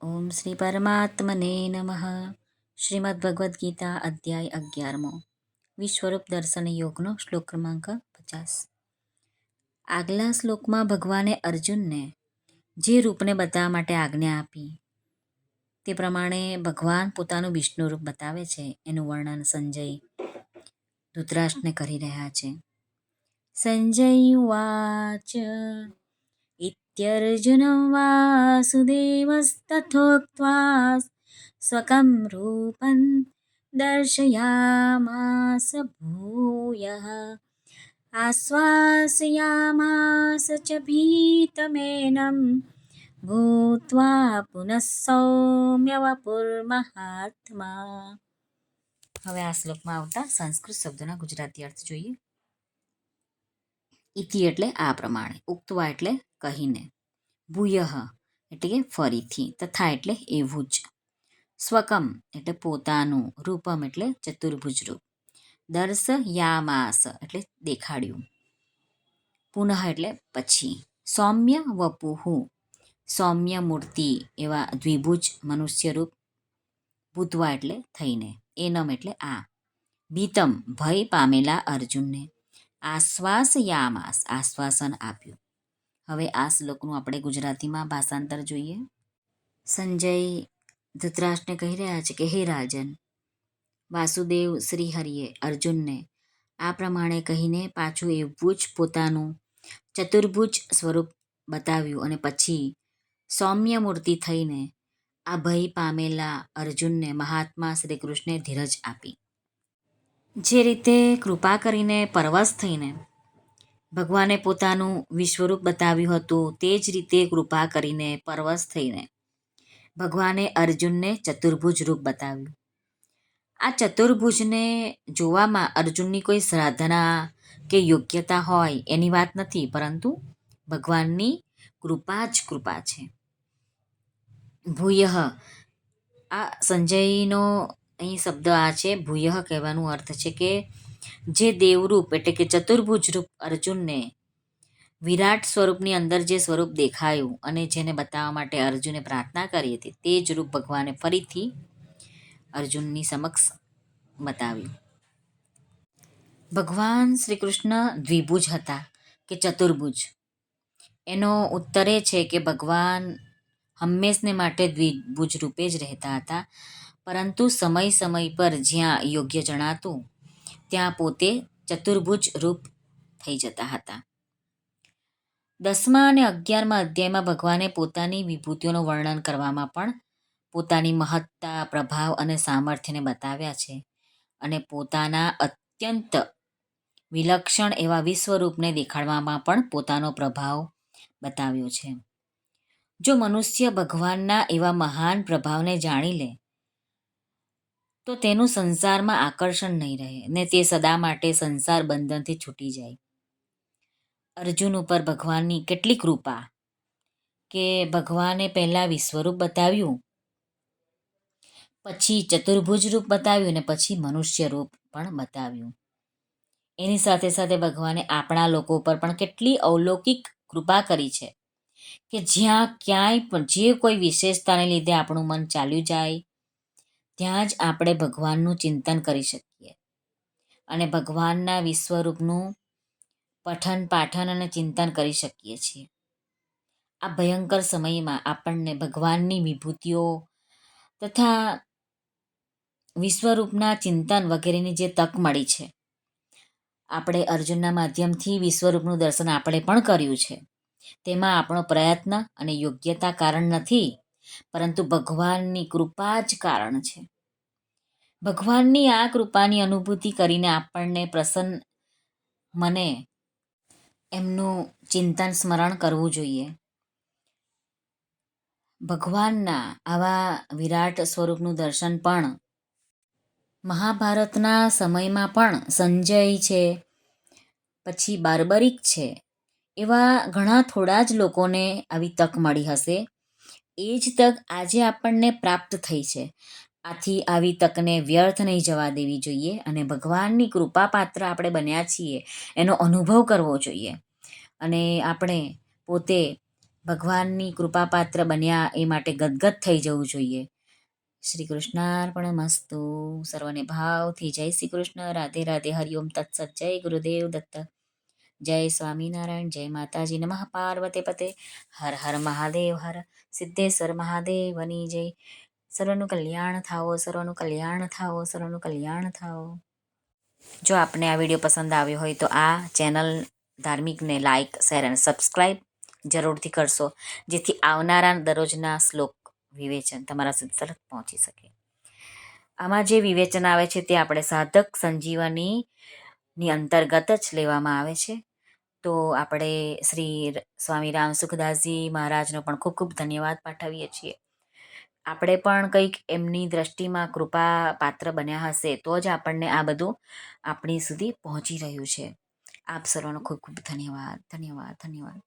ઓમ શ્રી પરમાત્મને નમઃ શ્રીમદ ભગવદ્ ગીતા અધ્યાય અગિયારમો વિશ્વરૂપ દર્શન યોગનો શ્લોક ક્રમાંક પચાસ આગલા શ્લોકમાં ભગવાને અર્જુનને જે રૂપને બતાવવા માટે આજ્ઞા આપી, તે પ્રમાણે ભગવાન પોતાનું વિષ્ણુ રૂપ બતાવે છે, એનું વર્ણન સંજય ધૃતરાષ્ટ્રને કરી રહ્યા છે. સંજય વાચ इत्यर्जुनं वासुदेवस्तथोक्त्वा स्वकं रूपं दर्शयामास भूयः आश्वासयामास च भीतमेनं भूत्वा પુનઃ સૌમ્ય વપુર્મહાત્મા હવે આ શ્લોકમાં આવતા સંસ્કૃત શબ્દોના ગુજરાતી અર્થ જોઈએ ઇતિ એટલે આ પ્રમાણે ઉક્તવા એટલે કહીને. ભૂયઃ એટલે કે ફરીથી, તથા એટલે એવું જ. સ્વકમ એટલે પોતાનું, રૂપમ એટલે ચતુર્ભુજ રૂપ દર્શ યામાસ એટલે દેખાડ્યું. પુનઃ એટલે પછી. સૌમ્ય વપુહુ. સૌમ્ય મૂર્તિ એવા દ્વિભુજ મનુષ્ય રૂપ ભૂતવા એટલે થઈને. એનમ એટલે આ. ભીતમ ભય પામેલા અર્જુનને. આશ્વાસ યામાસ, આશ્વાસન આપ્યું. હવે આ શ્લોકનું આપણે ગુજરાતીમાં ભાષાંતર જોઈએ. સંજય ધૃતરાષ્ટ્રને કહી રહ્યા છે કે, હે રાજન, વાસુદેવ શ્રી હરિએ અર્જુનને આ પ્રમાણે કહીને પાછું એવું જ પોતાનું ચતુર્ભુજ સ્વરૂપ બતાવ્યું અને પછી સૌમ્ય મૂર્તિ થઈને આ ભય પામેલા અર્જુનને મહાત્મા શ્રી કૃષ્ણે ધીરજ આપી. જે રીતે કૃપા કરીને પરવશ થઈને ભગવાને પોતાનું વિશ્વરૂપ બતાવ્યું હતું. તે જ રીતે કૃપા કરીને પરવશ થઈને ભગવાને અર્જુનને ચતુર્ભુજ રૂપ બતાવ્યું. આ ચતુર્ભુજને જોવામાં અર્જુનની કોઈ શ્રાધના કે યોગ્યતા હોય એની વાત નથી, પરંતુ ભગવાનની કૃપા જ કૃપા છે. ભૂય. આ સંજયનો અહીં શબ્દ આ છે, ભૂયઃ કહેવાનો અર્થ છે કે જે દેવરૂપ એટલે કે ચતુર્ભુજ રૂપ અર્જુનને વિરાટ સ્વરૂપની અંદર જે સ્વરૂપ દેખાયું અને જેને બતાવવા માટે અર્જુને પ્રાર્થના કરી હતી, તે જ રૂપ ભગવાને ફરીથી અર્જુનની સમક્ષ બતાવ્યું. ભગવાન શ્રી કૃષ્ણ દ્વિભુજ હતા કે ચતુર્ભુજ? એનો ઉત્તર એ છે કે ભગવાન હંમેશને માટે દ્વિભુજ રૂપે જ રહેતા હતા, પરંતુ સમય સમય પર જ્યાં યોગ્ય જણાતું ત્યાં પોતે ચતુર્ભુજ રૂપ થઈ જતા હતા. દસમા અને અગિયારમા અધ્યાયમાં ભગવાને પોતાની વિભૂતિઓનું વર્ણન કરવામાં પણ પોતાની મહત્તા, પ્રભાવ અને સામર્થ્યને બતાવ્યા છે અને પોતાના અત્યંત વિલક્ષણ એવા વિશ્વરૂપને દેખાડવામાં પણ પોતાનો પ્રભાવ બતાવ્યો છે. જો મનુષ્ય ભગવાનના એવા મહાન પ્રભાવને જાણી લે તો તેનું સંસારમાં આકર્ષણ નહીં રહે ને તે સદા માટે સંસાર બંધનથી છૂટી જાય. અર્જુન ઉપર ભગવાનની કેટલી કૃપા કે ભગવાને પહેલાં વિશ્વરૂપ બતાવ્યું, પછી ચતુર્ભુજ રૂપ બતાવ્યું ને પછી મનુષ્ય રૂપ પણ બતાવ્યું. એની સાથે સાથે ભગવાને આપણા લોકો પર પણ કેટલી અવલૌકિક કૃપા કરી છે કે જ્યાં ક્યાંય પણ જે કોઈ વિશેષતાને લીધે આપણું મન ચાલ્યું જાય ત્યાં જ આપણે ભગવાનનું ચિંતન કરી શકીએ. અને ભગવાનના વિશ્વરૂપનું પઠન, પાઠન અને ચિંતન કરી શકીએ છીએ. આ ભયંકર સમયમાં આપણને ભગવાનની વિભૂતિઓ તથા વિશ્વરૂપના ચિંતન વગેરેની જે તક મળી છે, આપણે અર્જુનના માધ્યમથી વિશ્વરૂપનું દર્શન આપણે પણ કર્યું છે. તેમાં આપણો પ્રયત્ન અને યોગ્યતા કારણ નથી પરંતુ ભગવાનની કૃપા જ કારણ છે. ભગવાનની આ કૃપાની અનુભૂતિ કરીને આપણને પ્રસન્ન મને એમનું ચિંતન સ્મરણ કરવું જોઈએ. ભગવાનના આવા વિરાટ સ્વરૂપનું દર્શન પણ મહાભારતના સમયમાં પણ સંજય છે, પછી બાર્બરિક છે, એવા ઘણા થોડા જ લોકોને આવી તક મળી હશે. એ જ તક આજે આપણને પ્રાપ્ત થઈ છે. આથી આવી તકને વ્યર્થ નહીં જવા દેવી જોઈએ અને ભગવાનની કૃપા પાત્ર આપણે બન્યા છીએ, એનો અનુભવ કરવો જોઈએ. અને આપણે પોતે ભગવાનની કૃપાપાત્ર બન્યા એ માટે ગદગદ થઈ જવું જોઈએ. શ્રી કૃષ્ણાર્પણ મસ્તુ. સર્વને ભાવથી જય શ્રી કૃષ્ણ. રાધે રાધે. હરિઓમ તત્સત. જય ગુરુદેવ દત્ત. જય સ્વામિનારાયણ, જય માતાજી, નમઃ પાર્વતે પતે. હર હર મહાદેવ, હર સિદ્ધેશ્વર મહાદેવની જય. સર્વનું કલ્યાણ થાઓ, સર્વનું કલ્યાણ થાઓ, સર્વનું કલ્યાણ થાઓ. જો આપને આ વીડિયો પસંદ આવ્યો હોય તો આ ચેનલ ધાર્મિકને લાઇક શેર અને સબસ્ક્રાઈબ જરૂરથી કરશો, જેથી આવનારા દરરોજના શ્લોક વિવેચન તમારા સુધી તરત પહોંચી શકે. આમાં જે વિવેચન આવે છે તે આપણે સાધક સંજીવનીની અંતર્ગત જ લેવામાં આવે છે. તો આપણે શ્રી સ્વામી રામ સુખદાસજી મહારાજનો પણ ખૂબ ખૂબ ધન્યવાદ પાઠવીએ છીએ. આપણે પણ કંઈક એમની દ્રષ્ટિમાં કૃપા પાત્ર બન્યા હશે તો જ આપણને આ બધું આપણી સુધી પહોંચી રહ્યું છે. આપ સર્વનો ખૂબ ખૂબ ધન્યવાદ ધન્યવાદ ધન્યવાદ.